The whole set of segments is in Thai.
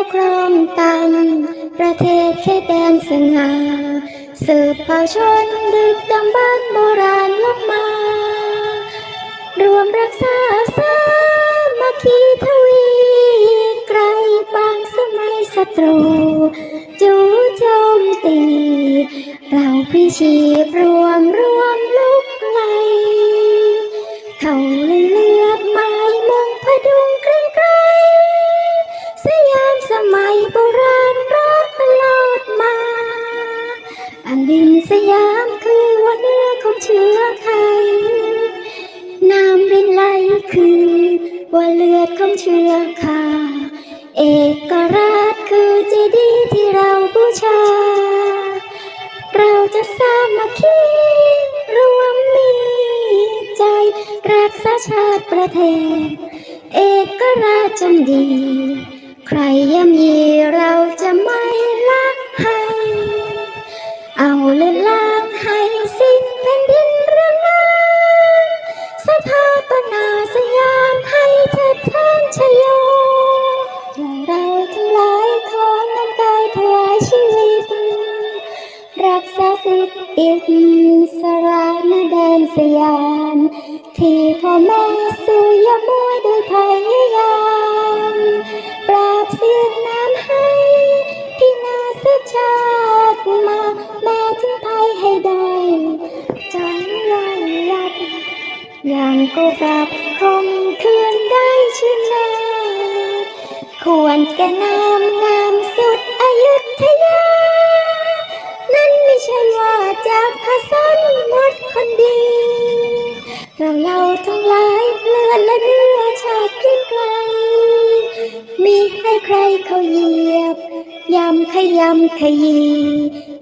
วครองตันประเทศเขตแดนสง่าสืบเผ่าชนดึกดำบรรโบราณลบมา รวมรักษาสามัคคีทวีไกลบางสมัยศัตรู จู่โจมตี เราพิชีพ ว่าเลือดของเชื้อข้าเอกราชคือเจดีย์ที่เราบูชา เราจะสามัคคีรวมมีใจ รักษาชาติประเทศ เอกราชจงดี ใครย่ำยีเราจะไม่ ชโยอย่างเราทั้งหลายขอน้ำกายถวายชีวิต รักษาสิทธิอิสระนแดนสยาม ที่พ่อแม่สู่ยามวยโดยพยายาม ปราบเสียงน้ำ อย่างก็กลับคมคืนได้ชื่นนาควรแก่นามงามสุดอายุธยา นั่นไม่ใช่ว่าจากพระสันมดคนดี เราเราทั้งหลายเลือนและเนื้อชาติเกรียงไกล มีให้ใครเขาเหยียบยำขยำขยี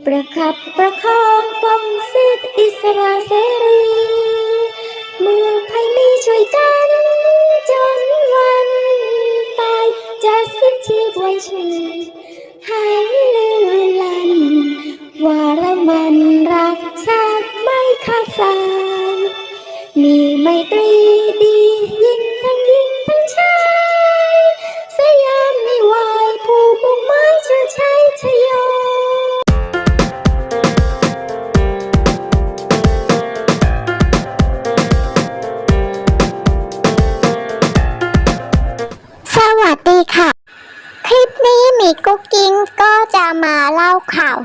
ประคับประคองป้องสิทธิอิสระเสรี เมื่อภัยมีช่วยกัน จนวันตายจะสิ้นชีพไว้ชื่อหายลือลัน ว่าเรามันรักชาติไม่ขาดสายมีไมตรีดี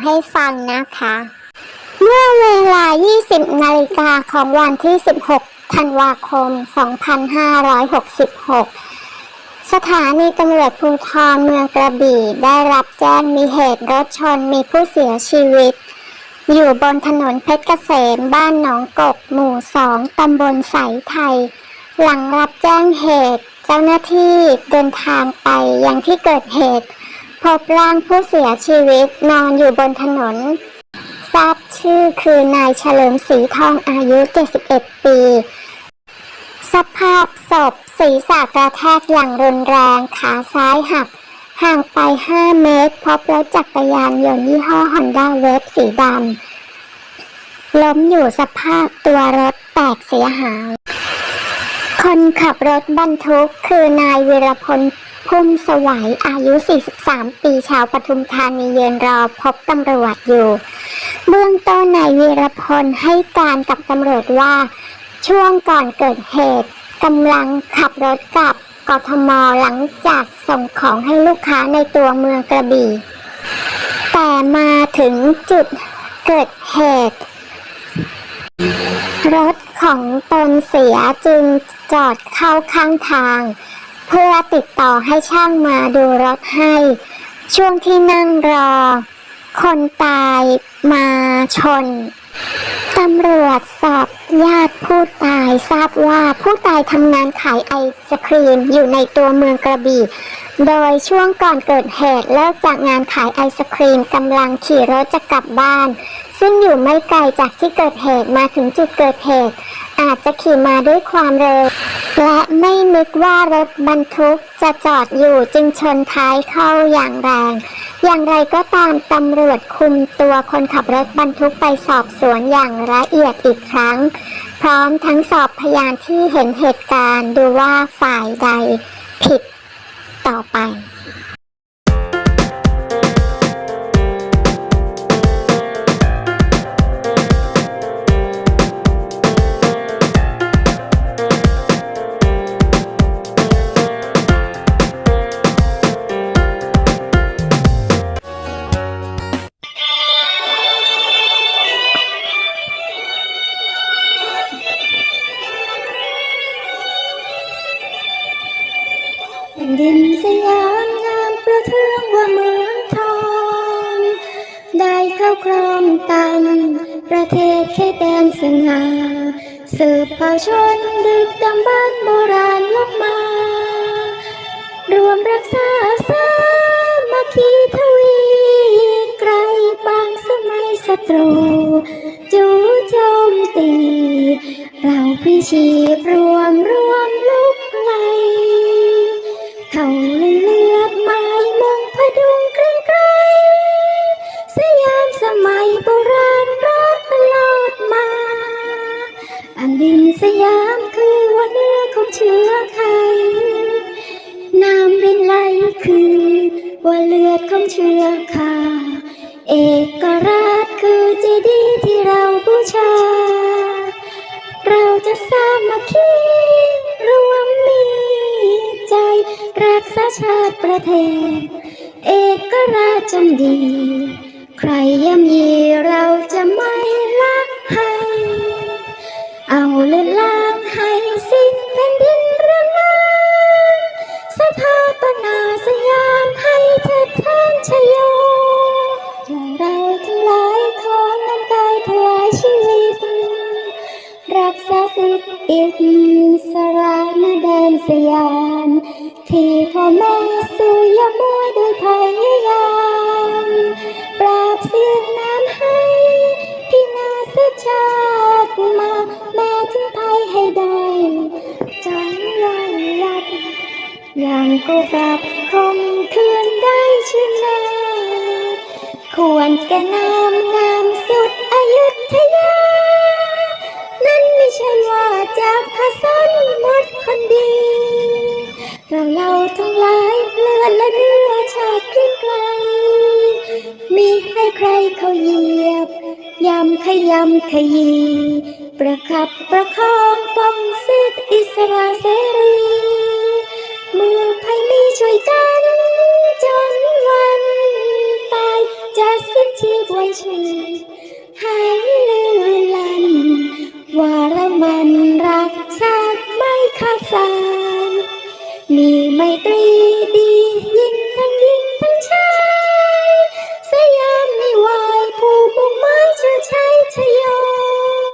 ให้ฟังนะคะ เมื่อเวลา 20 นาฬิกาของวันที่ 16 ธันวาคม 2566 สถานีตำรวจภูธรเมืองกระบี่ได้รับแจ้งมีเหตุรถชนมีผู้เสียชีวิต อยู่บนถนนเพชรเกษมบ้านหนองกบหมู่สองตำบลสายไทย หลังรับแจ้งเหตุ เจ้าหน้าที่เดินทางไปยังที่เกิดเหตุ พบร่างผู้เสียชีวิตนอนอยู่บนถนน ทราบชื่อคือนายเฉลิมศรีทองอายุ 71 ปี สภาพศพศีรษะกระแทกอย่างรุนแรงขาซ้ายหัก ห่างไป 5 เมตร พบรถจักรยานยนต์ยี่ห้อฮอนด้าเวฟสีดำล้มอยู่สภาพตัวรถแตกเสียหาย คนขับรถบรรทุกคือนายวีรพล พุ่มสวัยอายุ 43 ปีชาวปทุมธานียืนรอพบตำรวจอยู่ เบื้องต้นนายวีรพลให้การกับตำรวจว่า ช่วงก่อนเกิดเหตุกำลังขับรถกลับกทมหลังจากส่งของให้ลูกค้าในตัวเมืองกระบี่ แต่มาถึงจุดเกิดเหตุ รถของตนเสียจึงจอดเข้าข้างทาง พื่อติดต่อให้ช่างมาดูรถให้ ช่วงที่นั่งรอ คนตายมาชนตำรวจสอบญาติผู้ตายทราบว่าผู้ตายทำงานขายไอศครีมอยู่ในตัวเมืองกระบี่ โดยช่วงก่อนเกิดเหตุเลิกจากงานขายไอศครีมกำลังขี่รถจะกลับบ้าน ซึ่งอยู่ไม่ไกลจากที่เกิดเหตุมาถึงจุดเกิดเหตุ อาจจะขี่มาด้วยความเร็ว และไม่นึกว่ารถบรรทุกจะจอดอยู่จึงชนท้ายเข้าอย่างแรง อย่างไรก็ตามตำรวจคุมตัวคนขับรถบรรทุกไปสอบสวนอย่างละเอียดอีกครั้ง พร้อมทั้งสอบพยานที่เห็นเหตุการณ์ดูว่าฝ่ายใดผิดต่อไป สยามงามประเทืองว่าเมืองทองได้เข้าครองตังประเทศแค่แดนสง่าสืบเผ่าชนดึกดำบรรพ์โบราณลบมารวมรักษา เชื้อข้าเอกราชคือเจดีย์ที่เราบูชา เราจะสามัคคีรวมมีใจรักษาชาติประเทศ เอกราชจำดี ใครย่ำยีเราจะไม่ละให้ เอาเลือนลางให้สิ้นแผ่นดินเรือนรางสถาปนาสย เถิดทานชโยเราทั้งหลายขอน้ำกายถวายชีวิต รักษาสิทธิอิสระนแดนสยามที่พ่อแม่สู่ยามมัวด้วยพยายามปราบเสียงน้ำให้ที่นาสชาติมาแม้ถึงภัยให้ได้ อย่างก็กลับคมคืนได้ชื่นแลควรแก่นามงามสุดอยุธยา นั่นไม่ใช่ว่าจากพระสนหมดคนดี เราเราทั้งหลายเลือดและเนื้อชาติเกรียงไกล มีให้ใครเขาเหยียบยำขยำขยี ประคับประคองป้องสิทธิอิสระเสรี เมื่อภัยมีช่วยกัน จนวันตายจะสิ้นชีพไว้ชีหายลือลัน ว่าเรามันรักชาติไม่ขาดสายมีไมตรี